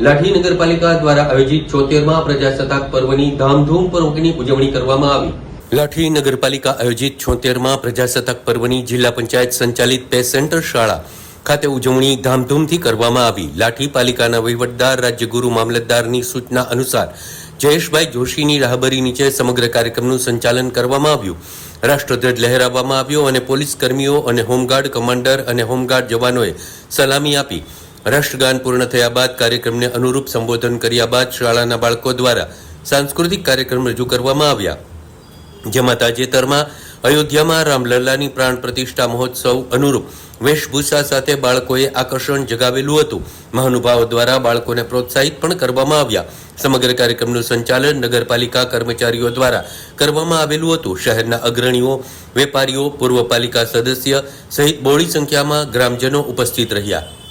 લાઠી નગરપાલિકા દ્વારા આયોજિત છોતેરમા પ્રજાસત્તાક પર્વની ધામધૂમપૂર્વકની ઉજવણી કરવામાં આવી. લાઠી નગરપાલિકા આયોજિત છોતેરમાં પ્રજાસત્તાક પર્વની જિલ્લા પંચાયત સંચાલિત પે સેન્ટર શાળા ખાતે ઉજવણી ધામધૂમથી કરવામાં આવી. લાઠી પાલિકાના વહીવટદાર રાજ્યગુરુ મામલતદારની સૂચના અનુસાર જયેશભાઈ જોશીની રાહબરી નીચે સમગ્ર કાર્યક્રમનું સંચાલન કરવામાં આવ્યું. રાષ્ટ્રધ્વજ લહેરાવવામાં આવ્યો અને પોલીસ કર્મીઓ અને હોમગાર્ડ કમાન્ડર અને હોમગાર્ડ જવાનોએ સલામી આપી. રાષ્ટ્રગાન પૂર્ણ થયા બાદ કાર્યક્રમને અનુરૂપ સંબોધન કર્યા બાદ શાળાના બાળકો દ્વારા સાંસ્કૃતિક કાર્યક્રમ રજૂ કરવામાં આવ્યા. જેમાં તાજેતરમાં અયોધ્યામાં રામલલ્લાની પ્રાણ પ્રતિષ્ઠા મહોત્સવ અનુરૂપ વેશભૂષા સાથે બાળકોએ આકર્ષણ જગાવેલું હતું. મહાનુભાવો દ્વારા બાળકોને પ્રોત્સાહિત પણ કરવામાં આવ્યા. સમગ્ર કાર્યક્રમનું સંચાલન નગરપાલિકા કર્મચારીઓ દ્વારા કરવામાં આવેલું હતું. શહેરના અગ્રણીઓ, વેપારીઓ, પૂર્વ પાલિકા સદસ્ય સહિત બોડી સંખ્યામાં ગ્રામજનો ઉપસ્થિત રહ્યા.